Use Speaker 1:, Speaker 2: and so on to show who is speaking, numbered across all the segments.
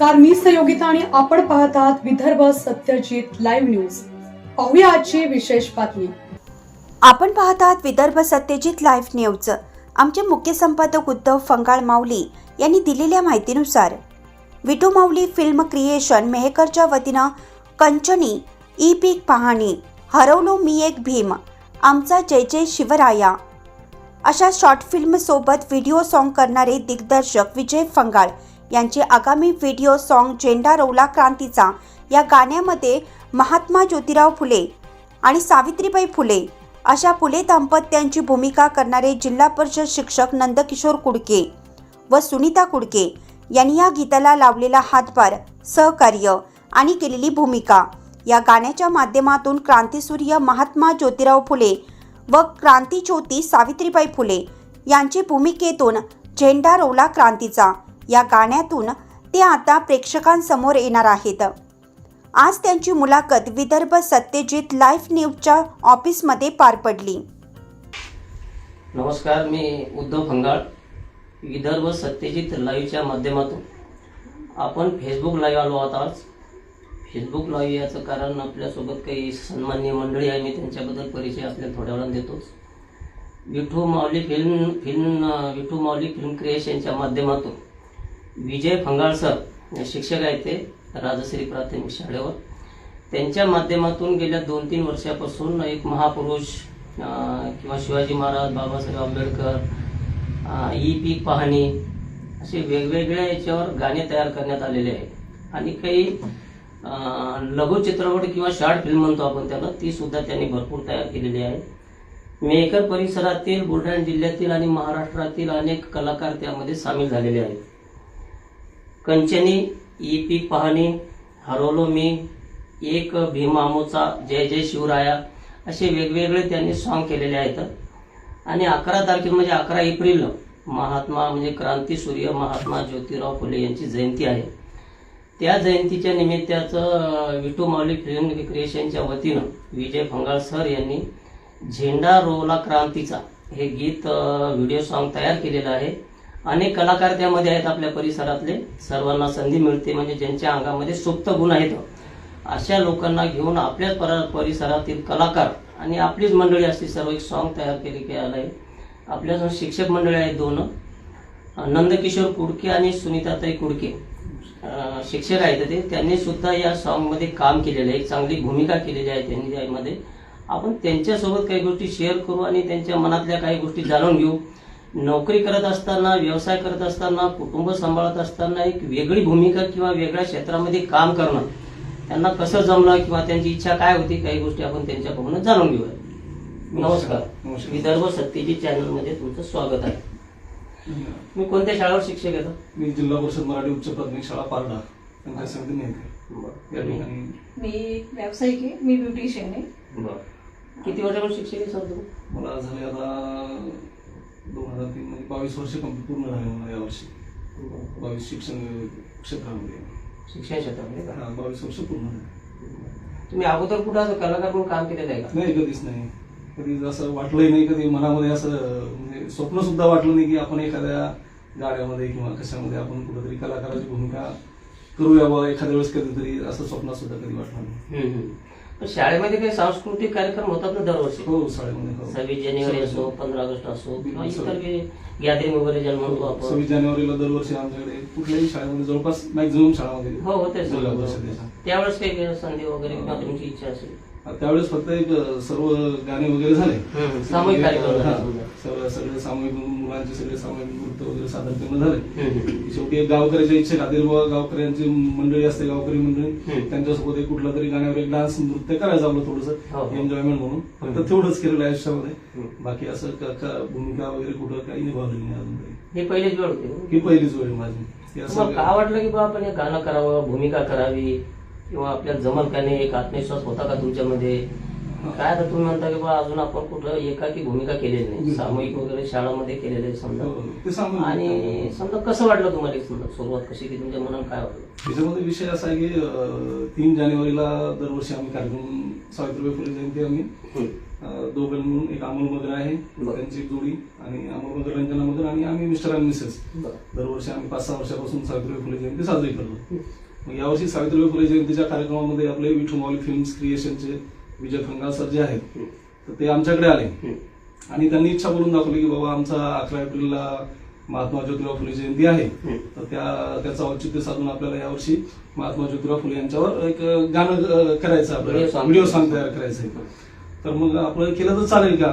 Speaker 1: नमस्कार मी सहयोगिता आणि आपण पाहत आहात विदर्भ सत्यजित लाईव्ह न्यूज. पाहूया आजची विशेष बातमी.
Speaker 2: आपण पाहत आहात विदर्भ सत्यजित लाईव्ह न्यूज. आमचे मुख्य संपादक उद्धव फंगाळ माऊली यांनी दिलेल्या माहितीनुसार विटू माऊली फिल्म क्रिएशन मेहकरच्या वतीनं कंचनी ई पीक पाहणी हरवलो मी एक भीम आमचा जय जय शिवराया. अशा शॉर्ट फिल्मसोबत व्हिडिओ सॉन्ग करणारे दिग्दर्शक विजय फंगाळ यांचे आगामी व्हिडिओ सॉन्ग झेंडा रोवला क्रांतीचा. या गाण्यामध्ये महात्मा ज्योतिराव फुले आणि सावित्रीबाई फुले. अशा फुले दाम्पत्यांची भूमिका करणारे जिल्हा परिषद शिक्षक नंदकिशोर कुडके व सुनीता कुडके यांनी या गीताला लावलेला हातभार सहकार्य आणि केलेली भूमिका. या गाण्याच्या माध्यमातून क्रांतीसूर्य महात्मा ज्योतिराव फुले व क्रांतीज्योती सावित्रीबाई फुले यांची भूमिकेतून झेंडा रोवला क्रांतीचा. या गाण्यातून ते आता प्रेक्षकांसमोर येणार आहेत. आज त्यांची मुलाखत विदर्भ सत्यजित लाईव्ह न्यूजच्या ऑफिसमध्ये पार पडली.
Speaker 3: नमस्कार मी उद्धव फंगाळ विदर्भ सत्यजित लाईव्हच्या माध्यमातून. आपण फेसबुक लाईव्ह आलो आहोत आज. फेसबुक लाईव्ह याचं कारण आपल्यासोबत काही सन्मान्य मंडळी आहे मी त्यांच्याबद्दल परिचय आपल्याला थोड्या वेळानं देतोच. Vithu Mauli film film Vithu Mauli film क्रिएशनच्या माध्यमातून. विजय फंगाळ सर शिक्षक आहेत ते राजश्री प्राथमिक शाळेवर. त्यांच्या माध्यमातून गेल्या दोन तीन वर्षापासून एक महापुरुष किंवा शिवाजी महाराज बाबासाहेब आंबेडकर ई पीक पाहणी असे वेगवेगळ्या याच्यावर गाणे तयार करण्यात आलेले आहे आणि काही लघुचित्रपट लघु चित्रपट किंवा शॉर्ट फिल्म म्हणतो आपण त्याला ती सुद्धा त्यांनी भरपूर तयार केलेली आहे. मेकर परिसरातील बुलढाणा जिल्ह्यातील आणि महाराष्ट्रातील अनेक कलाकार त्यामध्ये सामील झालेले आहेत. कंचनी ई पी पाहणी हरवलो मी एक भीमामूचा जय जय शिवराया असे वेगवेगळे त्यांनी सॉन्ग केलेले आहेत. आणि अकरा तारखे म्हणजे अकरा एप्रिल महात्मा म्हणजे क्रांती सूर्य महात्मा ज्योतिराव फुले यांची जयंती आहे. त्या जयंतीच्या निमित्ताचं विटू विठू माऊली फिल्म क्रिएशनच्या वतीनं विजय फंगाळ सर यांनी झेंडा रोला क्रांतीचा हे गीत व्हिडिओ सॉन्ग तयार केलेलं आहे. अनेक कलाकार त्यामध्ये आहेत आपल्या परिसरातले. सर्वांना संधी मिळते म्हणजे ज्यांच्या अंगामध्ये सुप्त गुण आहेत. अशा लोकांना घेऊन आपल्याच पर परिसरातील कलाकार आणि आपलीच मंडळी अशी सर्व एक सॉन्ग तयार केले केलेलं आहे आपल्या शिक्षक मंडळी आहेत दोन नंदकिशोर कुडके आणि सुनीताताई कुडके. शिक्षक आहेत ते. त्यांनी सुद्धा या सॉन्गमध्ये काम केलेलं आहे. एक चांगली भूमिका केलेली आहे त्यांनी यामध्ये. आपण त्यांच्यासोबत काही गोष्टी शेअर करू आणि त्यांच्या मनातल्या काही गोष्टी जाणून घेऊ. नोकरी करत असताना व्यवसाय करत असताना कुटुंब सांभाळत असताना एक वेगळी भूमिका किंवा वेगळ्या क्षेत्रामध्ये काम करणं त्यांना कसं जमलं किंवा त्यांची इच्छा काय होती काही गोष्टी आपण त्यांच्याकडून जाणून घेऊया नमस्कार.
Speaker 4: नमस्कार.
Speaker 3: विदर्भ सत्तेची चॅनलमध्ये तुमचं स्वागत आहे. मी कोणत्या शाळेवर शिक्षक येतो
Speaker 4: मी जिल्हा परिषद मराठी उच्च प्राथमिक शाळा पारडा पंचायत समिती नेते या ठिकाणी
Speaker 5: मी व्यावसायिक आहे मी ब्युटिशियन आहे.
Speaker 3: बरं. किती वर्षापासून शिक्षक आहे सर तुम्ही?
Speaker 4: मला झाले आता दोन हजार तीन म्हणजे बावीस वर्ष कंप्लीट पूर्ण झाले मला यावर्षी बावीस शिक्षण क्षेत्रामध्ये.
Speaker 3: शिक्षण क्षेत्रामध्ये का?
Speaker 4: हा, बावीस वर्ष पूर्ण झाले.
Speaker 3: तुम्ही अगोदर कुठं असं कलाकार म्हणून काम केलेलं आहे का?
Speaker 4: नाही कधीच नाही. कधी असं वाटलंही नाही कधी मनामध्ये असं म्हणजे स्वप्न सुद्धा वाटलं नाही की आपण एखाद्या गाड्यामध्ये किंवा कशामध्ये आपण कुठेतरी कलाकाराची भूमिका करूया बा एखाद्या वेळेस कधीतरी असं स्वप्न सुद्धा कधी वाटलं नाही.
Speaker 3: हम्म, हम्म. शाळेमध्ये काही सांस्कृतिक कार्यक्रम होतात ना दरवर्षी?
Speaker 4: हो शाळेमध्ये हो.
Speaker 3: सव्वीस जानेवारी असो पंधरा ऑगस्ट असो किंवा इतर गॅदरिंग वगैरे ज्याला म्हणतो आपण.
Speaker 4: सव्वीस जानेवारीला दरवर्षी आमच्याकडे कुठल्याही शाळेमध्ये जवळपास मॅक्झिमम शाळामध्ये
Speaker 3: हो होते त्यावेळेस काही संधी वगैरे किंवा तुमची इच्छा असेल.
Speaker 4: त्यावेळेस फक्त एक सर्व गाणे वगैरे झाले
Speaker 3: सामूहिक
Speaker 4: हा. सर्व सगळे सामूहिक मुलांचे सगळे सामूहिक नृत्य वगैरे सादर करणं झाले. शेवटी एक गावकऱ्याच्या इच्छे खातीर बुवा गावकऱ्यांची मंडळी असते गावकरी मंडळी. त्यांच्यासोबत एक कुठलं तरी गाण्यावर एक डान्स नृत्य करायचं आपलं
Speaker 3: हो,
Speaker 4: थोडस
Speaker 3: हो.
Speaker 4: एन्जॉयमेंट म्हणून. फक्त तेवढंच केलेलं आहे आयुष्यामध्ये. बाकी असं भूमिका वगैरे कुठं काही निभावलेली नाही अजून तरी
Speaker 3: ही पहिलीच वेळ होती
Speaker 4: ही पहिलीच वेळ माझी हे
Speaker 3: का वाटलं की बा आपण हे गाणं करावं भूमिका करावी किंवा आपल्याला जमल का नाही एक आत्मविश्वास होता का तुमच्यामध्ये? काय आता तुम्ही म्हणता की बा अजून आपण कुठं एकाकी भूमिका केलेली नाही. सामूहिक वगैरे शाळामध्ये केलेले आहे समजा.
Speaker 4: हो,
Speaker 3: आणि समजा कसं वाटलं तुम्हाला समजा? सुरुवात कशी की तुमच्या मनात काय वाटलं
Speaker 4: त्याच्यामध्ये विषय असा आहे की तीन जानेवारीला दरवर्षी आम्ही कार्यक्रम सावित्रीबाई फुले जयंती आम्ही. दोघं म्हणून एक अमोल मगर आहे. त्यांची जोडी आणि अमोल मगर रंजना मगर आणि आम्ही मिस्टर आणि मिसेस. दरवर्षी आम्ही पाच सहा वर्षापासून सावित्रीबाई फुले जयंती साजरी करतो. यावर्षी सावित्रीबाई फुले जयंतीच्या कार्यक्रमामध्ये आपले विठू माऊली फिल्म्स क्रिएशनचे विजय खंगाल सर जे आहेत तर ते आमच्याकडे आले. आणि त्यांनी इच्छा करून दाखवली की बाबा आमचा अकरा एप्रिलला महात्मा ज्योतिराव फुले जयंती आहे. तर त्या त्याचं औचित्य साधून आपल्याला यावर्षी महात्मा ज्योतिराव फुले यांच्यावर एक गाणं करायचं आपल्याला. व्हिडिओ सॉन्ग तयार करायचं आहे. तर मग आपलं केलं तर चालेल का.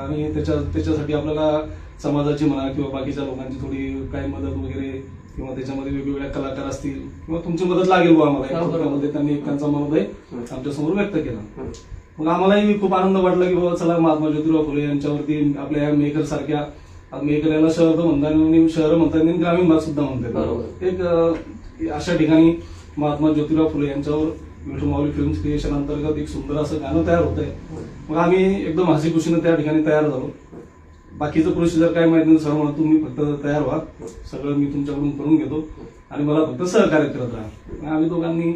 Speaker 4: आणि त्याच्या त्याच्यासाठी आपल्याला समाजाची म्हणा किंवा बाकीच्या लोकांची थोडी काही मदत वगैरे किंवा त्याच्यामध्ये वेगवेगळ्या कलाकार असतील किंवा तुमची मदत लागेल बुवा आम्हाला.
Speaker 3: हो,
Speaker 4: त्यांनी एक त्यांचा मनोदय
Speaker 3: हम्म.
Speaker 4: आमच्यासमोर व्यक्त केला.
Speaker 3: हम्म.
Speaker 4: मग आम्हालाही खूप आनंद वाटला की बाबा चला महात्मा ज्योतिराव फुले यांच्यावरती आपल्या या मेकर सारख्या मेकर याला शहर तर म्हणता येईल शहर म्हणता येईल आणि ग्रामीण भाग सुद्धा म्हणतात
Speaker 3: बरोबर.
Speaker 4: एक अशा ठिकाणी महात्मा ज्योतिराव फुले यांच्यावर विठू माऊली फिल्म क्रिएशन अंतर्गत एक सुंदर असं गाणं तयार होत आहे मग आम्ही एकदम हसी खुशीनं त्या ठिकाणी तयार झालो. बाकीचं प्रोसिजर काय माहिती नाही सर म्हणा तुम्ही फक्त तयार व्हा. सगळं मी तुमच्याकडून करून घेतो. आणि मला फक्त सहकार्य करत राहा. आम्ही दोघांनी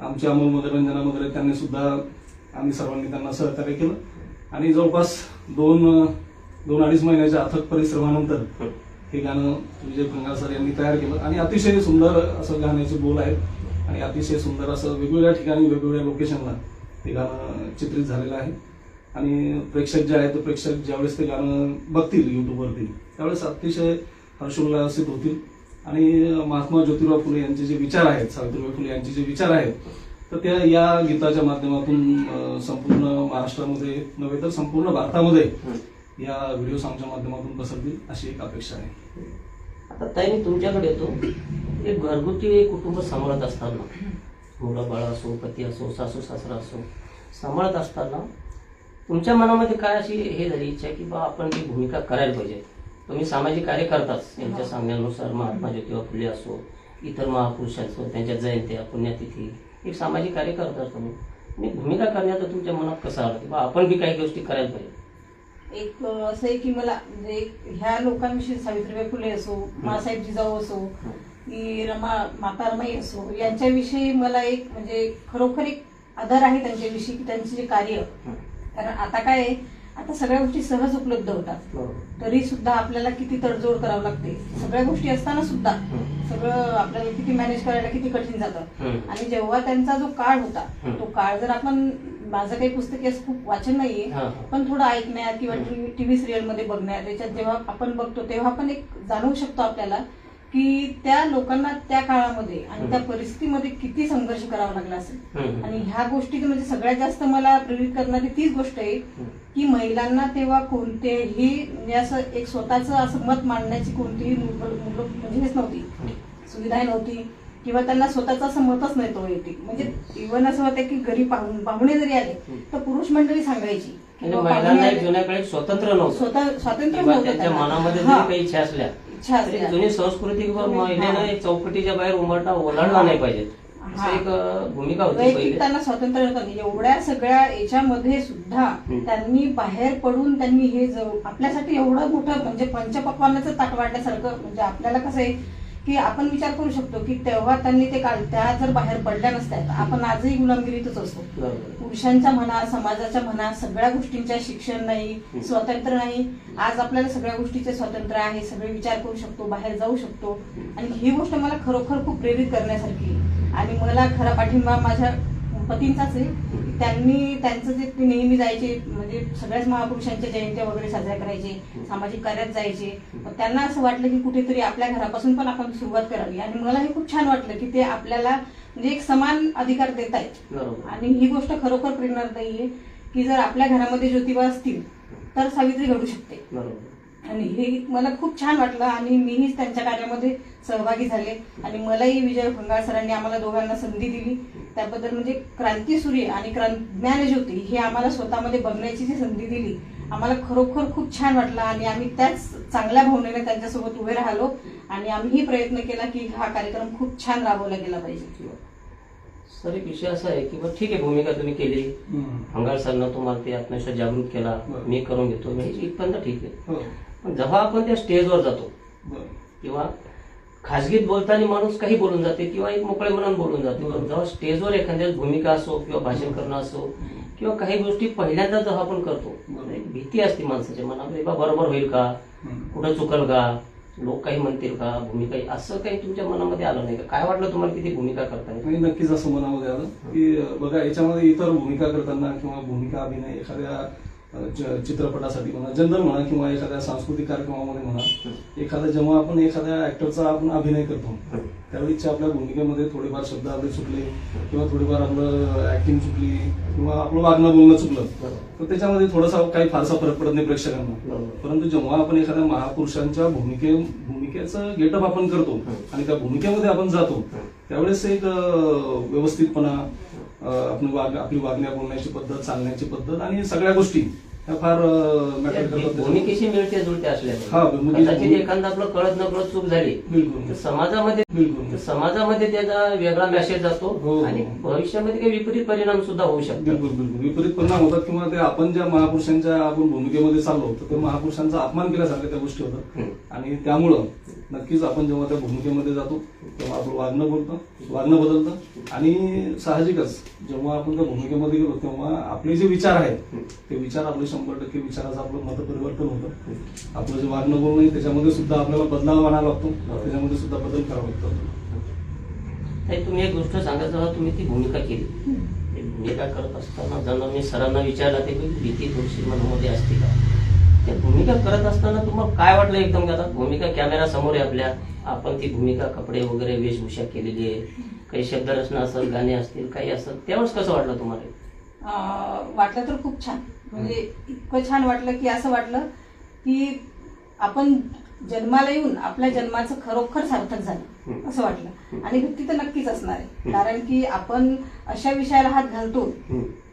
Speaker 4: आमच्या अमोल मनोरंजना वगैरे त्यांनी सुद्धा आम्ही सर्वांनी त्यांना सहकार्य केलं. आणि जवळपास दोन दोन अडीच महिन्याच्या अथक परिश्रमानंतर हे गाणं विजय खंगाल सर यांनी तयार केलं. आणि अतिशय सुंदर असं गाण्याचे बोल आहेत. आणि अतिशय सुंदर असं वेगवेगळ्या ठिकाणी वेगवेगळ्या लोकेशनला हे गाणं चित्रित झालेलं आहे. आणि प्रेक्षक जे आहेत ते प्रेक्षक ज्यावेळेस ते गाणं बघतील युट्यूबवरती त्यावेळेस अतिशय हर्षोल्लासित होतील. आणि महात्मा ज्योतिराव फुले यांचे जे विचार आहेत सावित्रीबाई फुले यांचे जे विचार आहेत तर त्या या गीताच्या माध्यमातून संपूर्ण महाराष्ट्रामध्ये नव्हे तर संपूर्ण भारतामध्ये या व्हिडिओ सॉंगच्या माध्यमातून पसरतील अशी एक अपेक्षा आहे.
Speaker 3: आता ताई मी तुमच्याकडे येतो. एक घरगुती कुटुंब सांभाळत असताना मुलं बाळ असो पती असो सासू सासरा असो सांभाळत असताना तुमच्या मनामध्ये काय अशी हे झाली इच्छा की बा आपण ती भूमिका करायला पाहिजे. तुम्ही सामाजिक कार्य करताच त्यांच्या सांगण्यानुसार महात्मा ज्योतिबा फुले असो इतर महापुरुष असो त्यांच्या जयंत्या पुण्यतिथी एक सामाजिक कार्य करताच तुम्ही. आणि भूमिका करण्याचं तुमच्या मनात कसं आलं की बा आपण बी काही गोष्टी करायला पाहिजे?
Speaker 5: एक असं आहे की मला म्हणजे ह्या लोकांविषयी सावित्रीबाई फुले असो मासाहेब जिजाऊ असो की रमा माता रमाई असो यांच्याविषयी मला एक म्हणजे खरोखर एक आदर आहे त्यांच्याविषयी की त्यांचे जे कार्य कारण आता काय आता सगळ्या गोष्टी सहज उपलब्ध होतात तरी सुद्धा आपल्याला किती तडजोड करावं लागते सगळ्या गोष्टी असताना सुद्धा सगळं आपल्याला किती मॅनेज करायला किती कठीण जातं. आणि जेव्हा त्यांचा जो काळ होता. तो काळ जर आपण माझं काही पुस्तके असं खूप वाचन नाहीये. पण थोडं ऐकण्यात किंवा टीव्ही सिरियलमध्ये बघण्यात त्याच्यात जेव्हा आपण बघतो तेव्हा आपण एक जाणवू शकतो आपल्याला की त्या लोकांना त्या काळामध्ये आणि त्या परिस्थितीमध्ये किती संघर्ष करावा लागला असेल. आणि ह्या गोष्टी म्हणजे सगळ्यात जास्त मला प्रेरित करणारी तीच गोष्ट आहे की महिलांना तेव्हा कोणतेही म्हणजे असं एक स्वतःचं असं मत मांडण्याची कोणतीही म्हणजे हेच नव्हती. सुविधा नव्हती. किंवा त्यांना स्वतःचं असं मतच नाही तो वैयक्तिक. म्हणजे इव्हन असं होतं की घरी पाहून पाहुणे जरी आले तर पुरुष मंडळी सांगायची
Speaker 3: महिलांना. जुन्या काळी स्वतंत्र नव्हतं.
Speaker 5: स्वतः स्वातंत्र्य नव्हतं.
Speaker 3: मनामध्ये काही इच्छा असल्या
Speaker 5: असल्या.
Speaker 3: जुनी संस्कृती महिलेनं. एक चौकटीच्या बाहेर उमटणं ओलांडला नाही पाहिजे भूमिका होती
Speaker 5: त्यांना स्वातंत्र्य नव्हतं एवढ्या सगळ्या याच्यामध्ये सुद्धा. त्यांनी बाहेर पडून त्यांनी हे आपल्यासाठी एवढं मोठं म्हणजे पंचपक्वानाचं ताट वाढल्यासारखं म्हणजे आपल्याला कसं आहे की आपण विचार करू शकतो की तेव्हा त्यांनी ते काढ त्या जर बाहेर पडल्या नसत्या तर आपण आजही गुलामगिरीतच असतो. पुरुषांच्या म्हणा समाजाच्या म्हणा सगळ्या गोष्टींच्या शिक्षण नाही स्वातंत्र्य नाही. आज आपल्याला सगळ्या गोष्टीचे स्वातंत्र्य आहे सगळे विचार करू शकतो बाहेर जाऊ शकतो. आणि ही गोष्ट मला खरोखर खूप प्रेरित करण्यासारखी. आणि मला खरा पाठिंबा माझ्या पतींचाच आहे. त्यांनी त्यांचं जे ते नेहमी जायचे म्हणजे सगळ्याच महापुरुषांच्या जयंत्या वगैरे साजऱ्या करायचे सामाजिक कार्यात जायचे. त्यांना असं वाटलं की कुठेतरी आपल्या घरापासून पण आपण सुरुवात करावी. आणि मला हे खूप छान वाटलं की ते आपल्याला म्हणजे एक समान अधिकार देत आहेत
Speaker 3: बरोबर.
Speaker 5: आणि ही गोष्ट खरोखर प्रेरणादायी आहे की जर आपल्या घरामध्ये ज्योतिबा असतील तर सावित्री घडू शकते.
Speaker 3: बरोबर.
Speaker 5: आणि हे मला खूप छान वाटलं आणि मीही त्यांच्या कार्यामध्ये सहभागी झाले. आणि मलाही विजय खंगाळ सरांनी आम्हाला दोघांना संधी दिली. त्याबद्दल म्हणजे क्रांती सूर्य आणि क्रांत ज्ञानज्योती हे आम्हाला स्वतःमध्ये बघण्याची जी संधी दिली आम्हाला खरोखर खूप छान वाटलं. आणि आम्ही त्याच चांगल्या भावनेने त्यांच्यासोबत उभे राहिलो. आणि आम्हीही प्रयत्न केला की हा कार्यक्रम खूप छान राबवला गेला पाहिजे.
Speaker 3: सर एक विषय असा आहे की बा ठीक आहे भूमिका तुम्ही केली. भंगार सरनं तुम्हाला ते आत्मविश्वास जागृत केला. मी करून घेतो. मी इथपर्यंत ठीक आहे.
Speaker 4: हो.
Speaker 3: पण जेव्हा आपण त्या स्टेजवर जातो किंवा खाजगीत बोलताना माणूस काही बोलून जाते किंवा एक मोकळे मनात बोलून जाते पण जेव्हा स्टेजवर एखाद्या भूमिका असो किंवा भाषण करणं असो किंवा काही गोष्टी पहिल्यांदा जेव्हा आपण करतो. एक भीती असते माणसाच्या मनामध्ये बरोबर होईल का. कुठं चुकल का? लोक काही म्हणतील का? भूमिका असं काही तुमच्या मनामध्ये आलं नाही का? काय वाटलं तुम्हाला किती भूमिका करताना
Speaker 4: नक्कीच असं मनामध्ये आलं की बघा याच्यामध्ये इतर भूमिका करताना किंवा भूमिका अभिनय एखाद्या चित्रपटासाठी म्हणा जनरल म्हणा किंवा एखाद्या सांस्कृतिक कार्यक्रमामध्ये म्हणा एखाद्या जेव्हा आपण एखाद्या ऍक्टरचा आपण अभिनय करतो त्यावेळीच्या आपल्या भूमिकेमध्ये थोडेफार शब्द आपले चुकले किंवा थोडीफार आपलं ऍक्टिंग चुकली किंवा आपलं वागणं बोलणं चुकलं तर त्याच्यामध्ये थोडासा काही फारसा फरक पडत नाही प्रेक्षकांना. परंतु जेव्हा आपण एखाद्या महापुरुषांच्या भूमिके भूमिकेचं गेटअप आपण करतो आणि त्या भूमिकेमध्ये आपण जातो त्यावेळेस एक व्यवस्थितपणा अं, आपली वाग आपली वागण्या बोलण्याची पद्धत चालण्याची पद्धत आणि सगळ्या गोष्टी ह्या फार मॅटर
Speaker 3: भूमिकेशी मिळते जुळते असल्या
Speaker 4: हा, भूमिकेशी-
Speaker 3: कदाचित एखादा आपलं कळत नकळत चूक झाली
Speaker 4: बिलकुल
Speaker 3: समाजामध्ये
Speaker 4: बिलकुल
Speaker 3: समाजामध्ये त्याचा वेगळा मेसेज जातो
Speaker 4: हो.
Speaker 3: आणि भविष्यामध्ये काही विपरीत परिणाम सुद्धा होऊ शकतात.
Speaker 4: बिलकुल बिलकुल. विपरीत परिणाम होतात किंवा ते आपण ज्या महापुरुषांच्या आपण भूमिकेमध्ये चाललो तर ते महापुरुषांचा अपमान केल्यासारख्या त्या गोष्टी होतात. आणि त्यामुळं नक्कीच आपण जेव्हा त्या भूमिकेमध्ये जातो तेव्हा आपलं वागणं बोलतं वागणं बदलतं आणि साहजिकच जेव्हा आपण त्या भूमिकेमध्ये गेलो तेव्हा आपले जे विचार आहेत ते विचार आपले शंभर टक्के विचाराचं आपलं मत परिवर्तन होतं. आपलं जे वागणं बोलणं आहे त्याच्यामध्ये सुद्धा आपल्याला बदलाव आणावा लागतो त्याच्यामध्ये सुद्धा बदल करावा लागतो.
Speaker 3: तुम्ही एक गोष्ट सांगा जेव्हा तुम्ही ती भूमिका केली. भूमिका करत असताना ज्यांना मी सरांना विचारला ते भीती थोडीशी मनामध्ये असते का? त्या भूमिका करत असताना तुम्हाला काय वाटलं एकदम का आता भूमिका कॅमेरा समोर आहे आपल्या? आपण ती भूमिका कपडे वगैरे वेशभूषा केलेली आहे. काही शब्दरचना असेल गाणे असतील काही असेल त्यावेळेस कसं वाटलं तुम्हाला?
Speaker 5: वाटलं तर खूप छान. म्हणजे इतकं छान वाटलं की असं वाटलं की आपण जन्माला येऊन आपल्या जन्माचं खरोखर सार्थक झालं. असं वाटलं. आणि भीती तर नक्कीच असणार आहे. कारण की आपण अशा विषयाला हात घालतो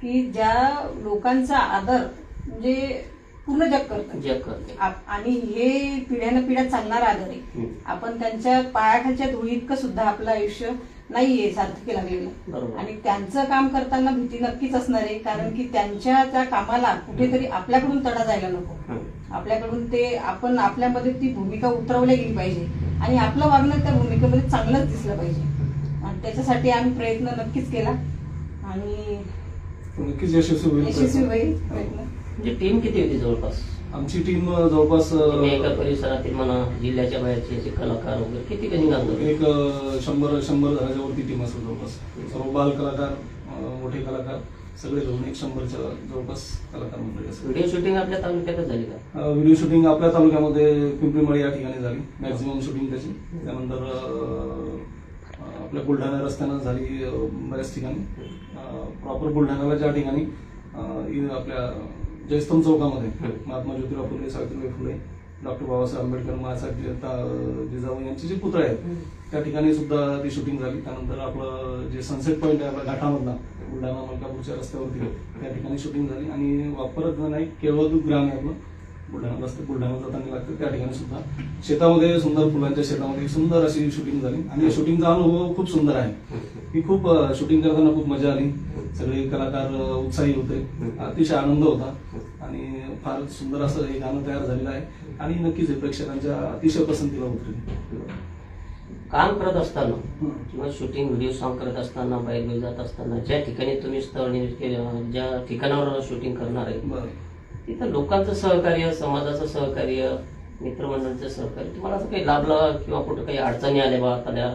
Speaker 5: की ज्या लोकांचा आदर म्हणजे पूर्ण जग करतं
Speaker 3: जग करते
Speaker 5: आप- आणि हे पिढ्यानं पिढ्या चालणारा आदर आहे. आपण त्यांच्या पायाखालच्या धुळी इतकं सुद्धा आपलं आयुष्य नाहीये सार्थकी लागलेलं.
Speaker 3: बरोबर.
Speaker 5: आणि त्यांचं काम करताना भीती नक्कीच असणार आहे कारण की त्यांच्या त्या कामाला कुठेतरी आपल्याकडून तडा जायला नको. आपल्याकडून ते आपण आपल्यामध्ये ती भूमिका उतरवल्या गेली पाहिजे. आणि आपलं वागणं त्या भूमिकेमध्ये चांगलंच दिसलं पाहिजे. आणि त्याच्यासाठी आम्ही प्रयत्न नक्कीच केला. आणि
Speaker 4: नक्कीच यशस्वी होईल
Speaker 5: यशस्वी होईल प्रयत्न.
Speaker 3: म्हणजे टीम किती होती जवळपास?
Speaker 4: आमची टीम जवळपास
Speaker 3: एका परिसरातील म्हणा जिल्ह्याच्या बाहेरचे असे कलाकार वगैरे किती कधी
Speaker 4: एक शंभर शंभर वरती टीम असेल जवळपास. सर्व बाल कलाकार मोठे कलाकार सगळे धरून एक शंभरच्या जवळपास कलाकार मंडळी असेल
Speaker 3: व्हिडिओ शूटिंग आपल्या तालुक्यातच झाली का?
Speaker 4: व्हिडिओ शूटिंग आपल्या तालुक्यामध्ये पिंपरीमाळी या ठिकाणी झाली. मॅक्झिमम शूटिंग त्याची. त्यानंतर आपल्या बुलढाणा रस्त्यानं झाली बऱ्याच ठिकाणी. प्रॉपर बुलढाण्याला ज्या ठिकाणी आपल्या जयस्तंभ चौकामध्ये. महात्मा ज्योतिराव फुले सावित्रीबाई फुले डॉक्टर बाबासाहेब आंबेडकर महासाहेब जिजाऊ यांचे जे पुतळे आहेत त्या ठिकाणी सुद्धा ती शूटिंग झाली. त्यानंतर आपलं जे सनसेट पॉईंट आहे आपल्या घाटामधला बुलढाणा मलकापूरच्या रस्त्यावरती त्या ठिकाणी शूटिंग झाली. आणि वापरत नाही केवळ ग्राम आहे आपलं बुलढाणा रस्ते बुलढाणा जाताना लागतं. त्या ठिकाणी सुद्धा शेतामध्ये सुंदर फुलांच्या शेतामध्ये सुंदर अशी शूटिंग झाली. आणि शूटिंगचा अनुभव खूप सुंदर आहे. ही. खूप शूटिंग करताना खूप मजा आली. सगळे कलाकार उत्साही होते. अतिशय आनंद होता. आणि फार सुंदर असं हे गाणं तयार झालेलं आहे. आणि नक्कीच हे प्रेक्षकांच्या अतिशय पसंतीला उतरेल.
Speaker 3: काम करत असताना किंवा शूटिंग व्हिडिओ सॉंग करत असताना बाहेर जात असताना ज्या ठिकाणी तुम्ही स्थळ ज्या ठिकाणावर शूटिंग करणार आहे
Speaker 4: बरं.
Speaker 3: तिथं लोकांचं सहकार्य समाजाचं सहकार्य मित्रमंडळाचं सहकार्य तुम्हाला असं काही लाभला किंवा कुठं काही अडचणी आल्या बा त्या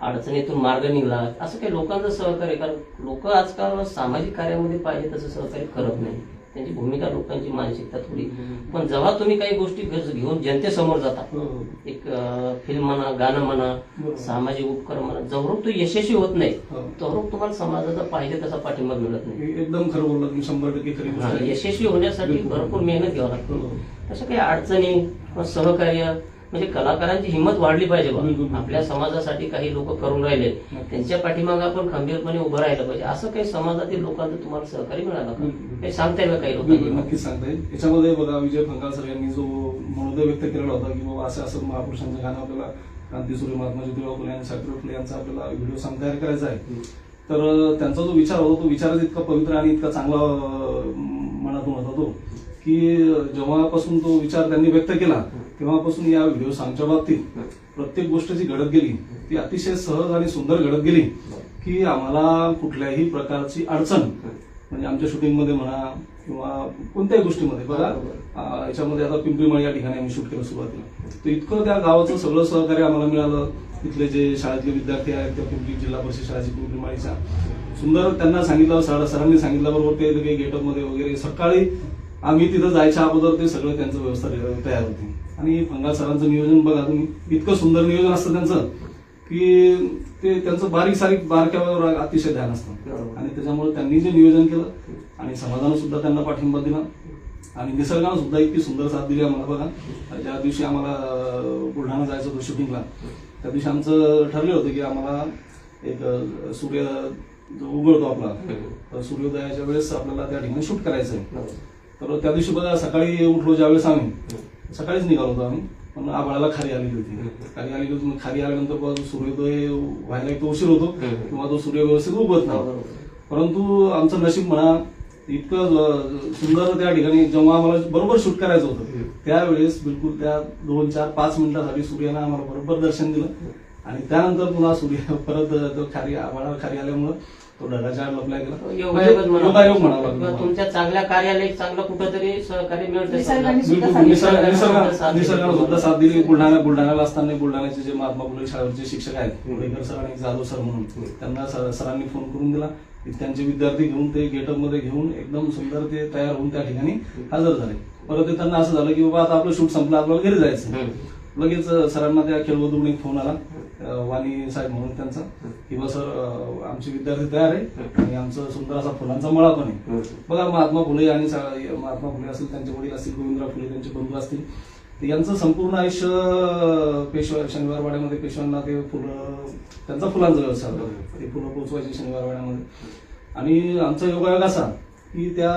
Speaker 3: अडचणीतून मार्ग निघला असं काही लोकांचं सहकार्य? कारण लोक आजकाल सामाजिक कार्यामध्ये पाहिजे तसं सहकार्य करत नाही त्यांची भूमिका लोकांची मानसिकता थोडी पण जेव्हा तुम्ही काही गोष्टी घेऊन जनतेसमोर जाता
Speaker 4: हो.
Speaker 3: एक फिल्म म्हणा गाणं म्हणा. सामाजिक उपक्रम म्हणा जवळून तो यशस्वी होत नाही
Speaker 4: हो.
Speaker 3: तवरून तुम्हाला समाजाचा पाहिजे तसा पाठिंबा मिळत नाही
Speaker 4: एकदम खरं बोलला तुम्ही शंभर टक्के.
Speaker 3: यशस्वी होण्यासाठी. भरपूर मेहनत घ्यावं लागतं
Speaker 4: हो.
Speaker 3: तसं काही अडचणी सहकार्य म्हणजे कलाकारांची हिंमत वाढली पाहिजे बा. आपल्या समाजासाठी काही लोक करून राहिले. त्यांच्या पाठीमागे आपण खंबीरपणे उभं राहिलं पाहिजे. असं काही समाजातील लोकांचं तुम्हाला सहकार्य मिळालं का. काही सांगता येईल का काही लोकांनी?
Speaker 4: नक्कीच सांगता येईल. याच्यामध्ये बघा विजय फंगाल सर यांनी जो मनोदय व्यक्त केलेला होता की बाबा असं असं महापुरुषांचं गाणं आपल्याला क्रांतीसूर्य महात्मा ज्योतिराव फुले आणि सावित्रीबाई फुले यांचा आपल्याला व्हिडिओ तयार करायचा आहे. तर त्यांचा जो विचार होता तो विचारच इतका पवित्र आणि इतका चांगला मनातून होता तो की जेव्हापासून तो विचार त्यांनी व्यक्त केला तेव्हापासून या व्हिडिओ सॉंगच्या बाबतीत प्रत्येक गोष्ट जी घडत गेली ती अतिशय सहज आणि सुंदर घडत गेली की आम्हाला कुठल्याही प्रकारची अडचण म्हणजे आमच्या शूटिंगमध्ये म्हणा किंवा कोणत्याही गोष्टीमध्ये बघा याच्यामध्ये आता पिंपरीमाळी या ठिकाणी आम्ही शूट केलं सुरुवातीला. तर इतकं त्या गावाचं सगळं सहकार्य आम्हाला मिळालं. तिथले जे शाळेतले विद्यार्थी आहेत त्या पिंपरी जिल्हा परिषद शाळेची पिंपरीमाळीच्या. सुंदर त्यांना सांगितलं सर सरांनी सांगितल्याबरोबर ते गेटअपमध्ये वगैरे सकाळी आम्ही तिथं जायच्या अगोदर ते सगळं त्यांचं व्यवस्था तयार होती. आणि फंगाल सरांचं नियोजन बघा तुम्ही इतकं सुंदर नियोजन असतं त्यांचं की ते त्यांचं बारीक सारीक बारक्यावर अतिशय ध्यान असतं. आणि त्याच्यामुळे त्यांनी जे नियोजन केलं आणि समाजानं सुद्धा त्यांना पाठिंबा दिला. आणि निसर्गानं सुद्धा इतकी सुंदर साथ दिली आम्हाला बघा. ज्या दिवशी आम्हाला बुलढाणा जायचं होतं शूटिंगला त्या दिवशी आमचं ठरलं होतं की आम्हाला एक सूर्य जो उगवतो आपला तर सूर्योदयाच्या वेळेस आपल्याला त्या ठिकाणी शूट करायचं आहे तर त्या दिवशी बघा सकाळी उठलो ज्यावेळेस आम्ही सकाळीच निघालो होतो आम्ही. पण आभाळाला खाली आलेली होती. खाली आलेली होती खाली आल्यानंतर बघा जो सूर्योदय व्हायला एक उशीर होतो किंवा तो सूर्य व्यवस्थित उगवत नाही. परंतु आमचं नशीब म्हणा इतकं सुंदर त्या ठिकाणी जेव्हा आम्हाला बरोबर शूट करायचं होतं त्यावेळेस बिलकुल त्या दोन चार पाच मिनिटासाठी सूर्यानं आम्हाला बरोबर दर्शन दिलं. आणि त्यानंतर पुन्हा सूर्य परत तो खाली आम्हाला खाली आल्यामुळं तो ढगाच्या
Speaker 3: योगायोगच
Speaker 4: म्हणजे योगायोग म्हणावा
Speaker 3: तुमच्या चांगल्या कार्याला एक चांगलं कुठंतरी सहकार्य मिळतं
Speaker 5: निसर्गाने सुद्धा
Speaker 4: बिलकुल
Speaker 5: साथ
Speaker 4: निसर्ग
Speaker 5: दिली.
Speaker 4: निसर्ग निसर्गानं सुद्धा साथ दिली. बुलढाणा बुलढाण्याला असताना बुलढाण्याचे जे महात्मा फुले शाळेचे शिक्षक आहेत पुणेकर सर आणि जाधव सर म्हणून त्यांना सर- सरांनी फोन करून दिला. त्यांचे विद्यार्थी घेऊन ते गेटअपमध्ये घेऊन एकदम सुंदर ते तयार होऊन त्या ठिकाणी हजर झाले. परत ते त्यांना असं झालं की बाबा आता आपलं शूट संपलं आपल्याला घरी जायचं लगेच सरांना त्या खेळवधून एक फोन आला. वाणी साहेब म्हणून त्यांचा की बा सर आमचे विद्यार्थी तयार आहे आणि आमचं सुंदर असा फुलांचा मळा पण आहे. बघा महात्मा फुले आणि सा- महात्मा फुले असतील त्यांचे वडील असतील गोविंदराव फुले त्यांचे बंधू असतील यांचं संपूर्ण आयुष्य पेशवा शनिवारवाड्यामध्ये पेशव्यांना ते फुलं त्यांचा फुलांचा व्यवसाय होता. ते फुलं पोचवायचे शनिवारवाड्यामध्ये. आणि आमचा योगायोग असा की त्या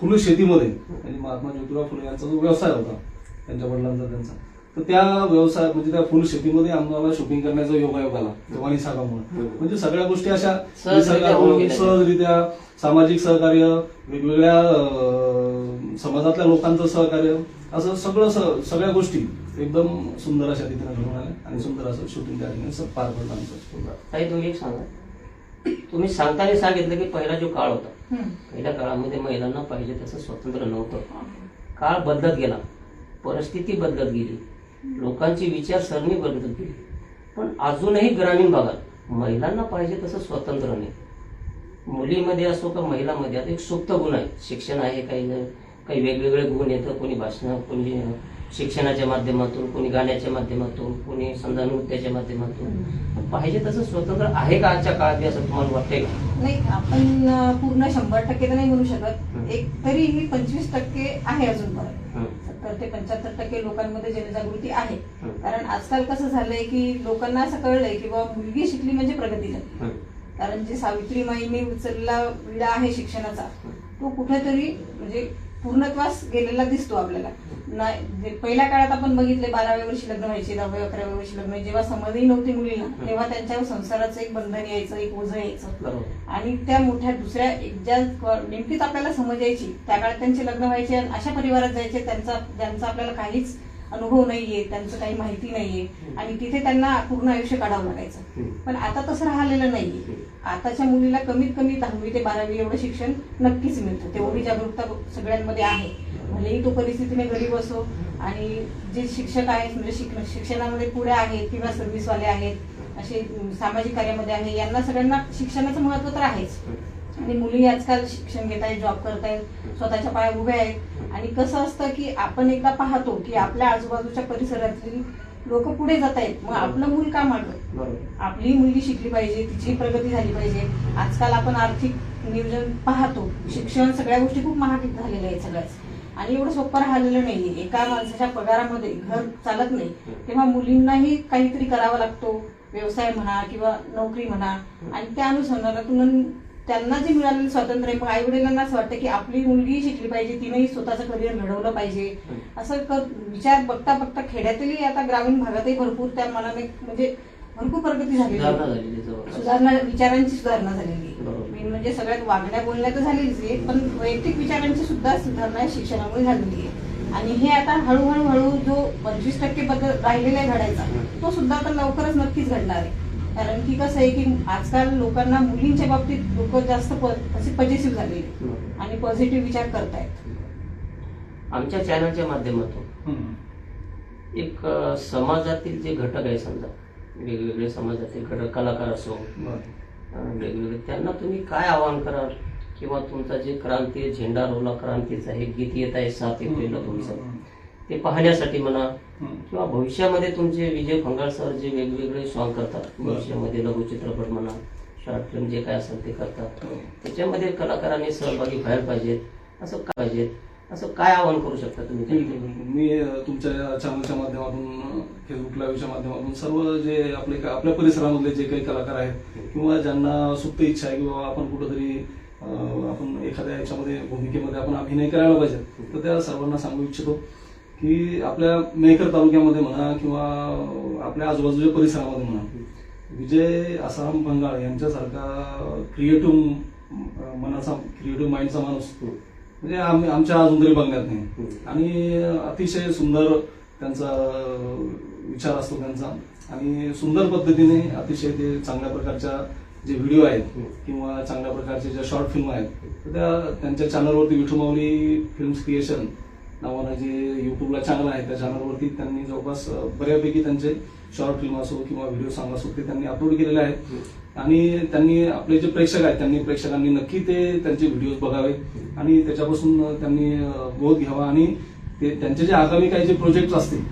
Speaker 4: फुलं शेतीमध्ये म्हणजे महात्मा ज्योतिराव फुले यांचा जो व्यवसाय होता त्यांच्या वडिलांचा त्यांचा तर त्या व्यवसाय म्हणजे त्या फुल शेतीमध्ये आम्हाला शूटिंग करण्याचा योगायोग आला जवानी सागामुळे म्हणजे सगळ्या गोष्टी अशा
Speaker 3: सहजरित्या
Speaker 4: सामाजिक सहकार्य वेगवेगळ्या समाजातल्या लोकांचं सहकार्य असं सगळं सगळ्या गोष्टी एकदम सुंदर अशा रीतीने घडून आल्या आणि सुंदर असं शूटिंग त्या ठिकाणी पार पडलं आमचं.
Speaker 3: ताई तुम्ही एक सांगा. तुम्ही सांगताना सांगितलं की पहिला जो काळ होता. पहिल्या काळामध्ये महिलांना पाहिजे तसं स्वातंत्र्य नव्हतं. काळ बदलत गेला. परिस्थिती बदलत गेली. लोकांची विचारसरणी बदलत गेली पण अजूनही ग्रामीण भागात महिलांना पाहिजे तसं स्वातंत्र्य नाही. मुलीमध्ये असो का महिलामध्ये आता एक सुप्त गुण आहे. शिक्षण आहे काही काही वेगवेगळे गुण येतं. कोणी भाषण कोणी शिक्षणाच्या माध्यमातून कोणी गाण्याच्या माध्यमातून कोणी समजा नृत्याच्या माध्यमातून. पाहिजे तसं स्वतंत्र आहे का आजच्या काळात असं तुम्हाला वाटतंय का?
Speaker 5: नाही आपण पूर्ण शंभर टक्के तर नाही म्हणू शकत. एक तरीही पंचवीस टक्के आहे अजून परत ते पंच्याहत्तर टक्के लोकांमध्ये जनजागृती आहे. कारण आजकाल कसं झालंय की लोकांना असं कळलंय की बाबा मुलगी शिकली म्हणजे प्रगती झाली. कारण जे सावित्रीमाईंनी उचलला विडा आहे शिक्षणाचा तो कुठेतरी म्हणजे पूर्णत्वास गेलेला दिसतो आपल्याला नाही पहिल्या काळात आपण बघितले बाराव्या वर्षी लग्न व्हायचे दहाव्या अकराव्या वर्षी लग्न. जेव्हा समजही नव्हती मुलीला तेव्हा त्यांच्यावर संसाराचं एक बंधन यायचं एक ओझं यायचं आणि त्या मोठ्या दुसऱ्या एक ज्या नेमकीच आपल्याला समज यायची त्या काळात त्यांचे लग्न व्हायचे आणि अशा परिवारात जायचे त्यांचा ज्यांचा आपल्याला काहीच अनुभव नाहीये त्यांचं काही माहिती नाहीये. आणि तिथे त्यांना पूर्ण आयुष्य काढावं लागायचं. पण आता तसं राहिलेलं नाहीये. आताच्या मुलीला कमीत कमी दहावी ते बारावी एवढं शिक्षण नक्कीच मिळतं. तेवढी जागरूकता सगळ्यांमध्ये आहे. भलेही तो परिस्थितीने गरीब असो आणि जे शिक्षक आहेत म्हणजे शिक शिक्षणामध्ये पुढे आहेत किंवा सर्व्हिसवाले आहेत असे सामाजिक कार्यामध्ये आहे यांना सगळ्यांना शिक्षणाचं महत्त्व तर आहेच. आणि मुली आजकाल शिक्षण घेत आहेत जॉब करत आहेत स्वतःच्या पाया उभ्या आहेत. आणि कसं असतं की आपण एकदा पाहतो की आपल्या आजूबाजूच्या परिसरातली लोक पुढे जात आहेत. मग आपलं मूल का
Speaker 3: बरोबर.
Speaker 5: आपली मुलगी शिकली पाहिजे तिची प्रगती झाली पाहिजे. आजकाल आपण आर्थिक नियोजन पाहतो. शिक्षण सगळ्या गोष्टी खूप महाग झालेल्या आहेत सगळ्याच. आणि एवढं सोपं राहिलेलं नाहीये. एका माणसाच्या पगारामध्ये घर चालत नाही. तेव्हा मुलींनाही काहीतरी करावा लागतो. व्यवसाय म्हणा किंवा नोकरी म्हणा. आणि त्या अनुसंधानातून त्यांना जे मिळालेलं स्वातंत्र्य मग आई वडिलांना असं वाटतं की आपली मुलगी शिकली पाहिजे तिनेही स्वतःचं करिअर घडवलं पाहिजे. असं कर विचार बघता बघता खेड्यातही आता ग्रामीण भागातही भरपूर त्या मनाने म्हणजे भरपूर प्रगती झालेली
Speaker 3: सुधारणा
Speaker 5: विचारांची सुधारणा झालेली. मेन म्हणजे सगळ्यात वागण्या बोलण्या तर झालेलीच आहे पण वैयक्तिक विचारांची सुद्धा सुधारणा शिक्षणामुळे झालेली आहे. आणि हे आता हळूहळू हळू जो पंचवीस टक्के बदल राहिलेला आहे घडायचा तो सुद्धा आता लवकरच नक्कीच घडणार आहे. कारण की कसं आहे की आजकाल लोकांना मुलींच्या बाबतीत लोक जास्त असे पॉझिटिव्ह
Speaker 3: हम्म.
Speaker 5: आणि पॉझिटिव्ह विचार करतायत
Speaker 3: आमच्या चॅनलच्या माध्यमातून. एक समाजातील जे घटक आहे समजा वेगवेगळे समाजातील घटक कलाकार असो वेगवेगळे त्यांना तुम्ही काय आवाहन कराल किंवा तुमचा जे क्रांती झेंडा रोला क्रांतीचा हे गीत येत आहे सात एप्रिलला तुमचं. ते पाहण्यासाठी म्हणा. किंवा भविष्यामध्ये तुमचे विजय फंगाळ सर जे वेगवेगळे सॉंग करतात. भविष्यामध्ये लघुचित्रपट म्हणा शॉर्ट फिल्म जे काय असेल ते करतात
Speaker 4: हो.
Speaker 3: त्याच्यामध्ये कलाकारांनी सहभागी व्हायला पाहिजेत असं काय पाहिजेत असं काय आवाहन करू शकता तुम्ही?
Speaker 4: मी तुमच्या चॅनलच्या माध्यमातून फेसबुक लाईव्हच्या माध्यमातून सर्व जे आपले आपल्या परिसरामधले जे काही कलाकार आहेत किंवा ज्यांना सुप्त इच्छा आहे की बाबा आपण कुठंतरी आपण एखाद्या याच्यामध्ये भूमिकेमध्ये आपण अभिनय करायला पाहिजे तर त्या सर्वांना सांगू इच्छितो की आपल्या मेहकर तालुक्यामध्ये म्हणा किंवा आपल्या आजूबाजूच्या परिसरामध्ये म्हणा विजय आसाराम बंगाळ यांच्यासारखा क्रिएटिव्ह मनाचा क्रिएटिव्ह माइंडचा माणूस
Speaker 3: असतो.
Speaker 4: म्हणजे आम्ही आमच्या अजून तरी बघण्यात नाही आणि अतिशय सुंदर त्यांचा विचार असतो त्यांचा. आणि सुंदर पद्धतीने अतिशय ते चांगल्या प्रकारच्या जे व्हिडिओ आहेत किंवा चांगल्या प्रकारचे ज्या शॉर्ट फिल्म आहेत त्या त्यांच्या चॅनलवरती विठुमावली फिल्म्स क्रिएशन नावानं जे युट्यूबला चॅनल आहे त्या चॅनलवरती त्यांनी जवळपास बऱ्यापैकी त्यांचे शॉर्ट फिल्म असो किंवा व्हिडिओ सॉंग असो ते त्यांनी अपलोड केलेले आहेत. आणि त्यांनी आपले जे प्रेक्षक आहेत त्यांनी प्रेक्षकांनी नक्की ते त्यांचे व्हिडिओज बघावे. आणि त्याच्यापासून त्यांनी बोध घ्यावा आणि ते त्यांचे जे आगामी काही जे प्रोजेक्ट असतील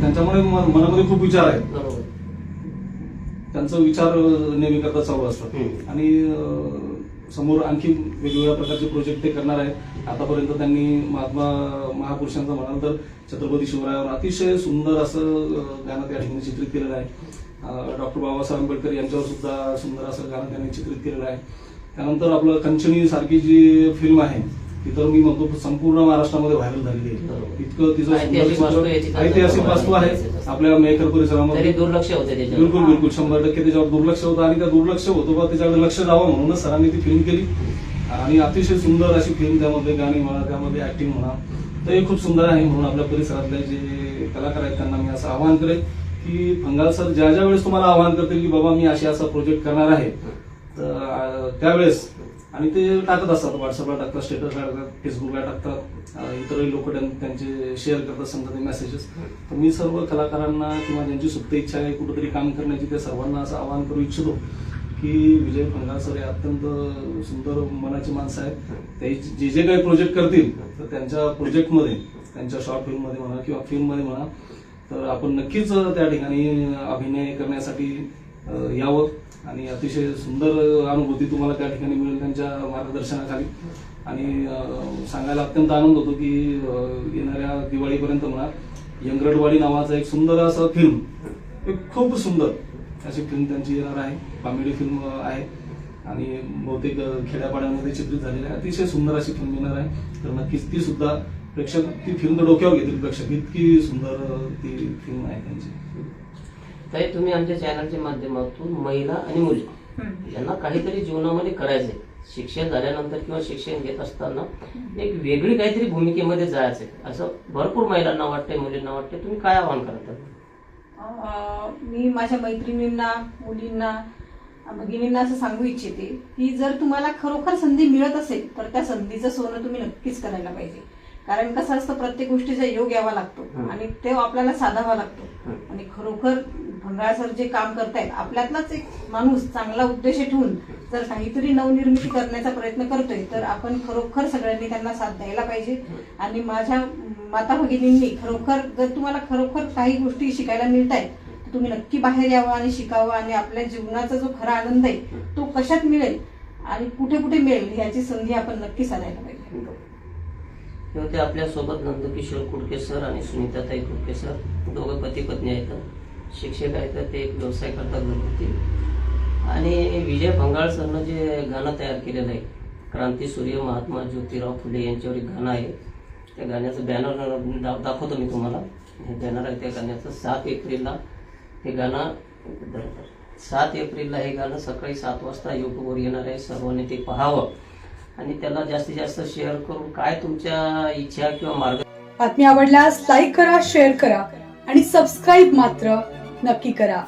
Speaker 4: त्यांच्यामुळे मनामध्ये खूप विचार आहेत. त्यांचा विचार नेहमी करता चालू असतात. आणि समोर आणखी वेगवेगळ्या प्रकारचे प्रोजेक्ट ते करणार आहेत. आतापर्यंत त्यांनी महात्मा महापुरुषांचं म्हणाल तर छत्रपती शिवरायावर अतिशय सुंदर असं गाणं त्या ठिकाणी चित्रित केलेलं आहे. डॉक्टर बाबासाहेब आंबेडकर यांच्यावर सुद्धा सुंदर असं गाणं त्यांनी चित्रित केलेलं आहे. त्यानंतर आपलं कंचनी सारखी जी फिल्म आहे ती तर मी म्हणतो संपूर्ण महाराष्ट्रामध्ये व्हायरल झालेली आहे. इतकं तिचं सुंदर
Speaker 3: ऐतिहासिक वास्तू आहे तिथं.
Speaker 4: आपल्या मेकर परिसरामध्ये.
Speaker 3: दुर्लक्ष होते
Speaker 4: बिलकुल बिलकुल. शंभर टक्के त्याच्यावर दुर्लक्ष होतं. आणि त्या दुर्लक्ष होतं बा त्याच्याकडे लक्ष द्यावं म्हणूनच सरांनी ती फिल्म केली. आणि अतिशय सुंदर अशी फिल्म त्यामध्ये गाणी म्हणा त्यामध्ये ऍक्टिंग म्हणा तर हे खूप सुंदर आहे म्हणून आपल्या परिसरातले जे कलाकार आहेत त्यांना मी असं आवाहन करेन की फंगाल सर ज्या ज्या वेळेस तुम्हाला आवाहन करतील की बाबा मी अशी असा प्रोजेक्ट करणार आहे तर त्यावेळेस आणि ते टाकत असतात. व्हॉट्सअपला टाकतात स्टेटसला टाकतात फेसबुकला टाकतात इतरही लोक त्यांचे शेअर करतात समजा ते मेसेजेस तर मी सर्व कलाकारांना किंवा ज्यांची सुप्त इच्छा आहे कुठंतरी काम करण्याची त्या सर्वांना असं आवाहन करू इच्छितो की विजय फंगार सर हे अत्यंत सुंदर मनाची माणसं आहेत. ते जे जे काही प्रोजेक्ट करतील तर त्यांच्या प्रोजेक्टमध्ये त्यांच्या शॉर्ट फिल्ममध्ये म्हणा किंवा फिल्ममध्ये म्हणा तर आपण नक्कीच त्या ठिकाणी अभिनय करण्यासाठी यावं. आणि अतिशय सुंदर अनुभूती तुम्हाला त्या ठिकाणी मिळेल त्यांच्या मार्गदर्शनाखाली. आणि सांगायला अत्यंत आनंद होतो की येणाऱ्या दिवाळीपर्यंत म्हणा यंगरडवाडी नावाचा एक सुंदर असं फिल्म एक खूप सुंदर अशी फिल्म त्यांची येणार आहे. कॉमेडी फिल्म आहे. आणि बहुतेक खेड्यापाड्यामध्ये चित्रित झालेली आहे. अतिशय सुंदर अशी फिल्म येणार आहे. तर नक्कीच ती सुद्धा प्रेक्षक ती फिल्म डोक्यावर घेतील प्रेक्षक. इतकी सुंदर ती फिल्म आहे त्यांची.
Speaker 3: ताई तुम्ही आमच्या चॅनलच्या माध्यमातून महिला आणि मुली यांना काहीतरी जीवनामध्ये करायचंय. शिक्षण झाल्यानंतर किंवा शिक्षण घेत असताना एक वेगळी काहीतरी भूमिकेमध्ये जायचंय. असं भरपूर महिलांना वाटतंय मुलींना वाटतंय. तुम्ही काय आवाहन करता
Speaker 5: मी माझ्या मैत्रिणींना मुलींना भगिनींना असं सांगू इच्छिते की जर तुम्हाला खरोखर संधी मिळत असेल तर त्या संधीचं सोनं तुम्ही नक्कीच करायला पाहिजे. कारण कसं असतं प्रत्येक गोष्टीचा योग यावा लागतो. आणि ते आपल्याला साधावा लागतो. आणि खरोखर भंगाळ सर जे काम करतायत आपल्यातलाच एक माणूस चांगला उद्देश ठेवून जर काहीतरी नवनिर्मिती करण्याचा प्रयत्न करतोय तर आपण खरोखर सगळ्यांनी त्यांना साथ द्यायला पाहिजे. आणि माझ्या माता भगिनींनी खरोखर जर तुम्हाला खरोखर काही गोष्टी शिकायला मिळत आहेत तर तुम्ही नक्की बाहेर यावं आणि शिकावं आणि आपल्या जीवनाचा जो खरा आनंद आहे तो कशात मिळेल आणि कुठे कुठे मिळेल याची संधी आपण नक्की साधायला पाहिजे.
Speaker 3: हे होते आपल्यासोबत नंदकिशोर कुडके सर आणि सुनीताताई कुडके सर दोघं पती पत्नी आहेत. शिक्षक आहेत ते एक व्यवसाय करतात घरगुती आणि विजय भंगाळ सरनं जे गाणं तयार केलेलं आहे क्रांती सूर्य महात्मा ज्योतिराव फुले यांच्यावर एक गाणं आहे. त्या गाण्याचं बॅनर दाखवतो मी तुम्हाला. हे बॅनर आहे त्या गाण्याचं. सात एप्रिलला हे गाणं सात एप्रिलला हे गाणं सकाळी सात वाजता यूट्यूबवर येणार आहे. सर्वांनी ते पाहावं. आणि त्याला जास्तीत जास्त शेअर करून काय तुमच्या इच्छा किंवा मार्ग
Speaker 1: बातमी आवडल्यास लाईक करा शेअर करा आणि सबस्क्राईब मात्र नक्की करा.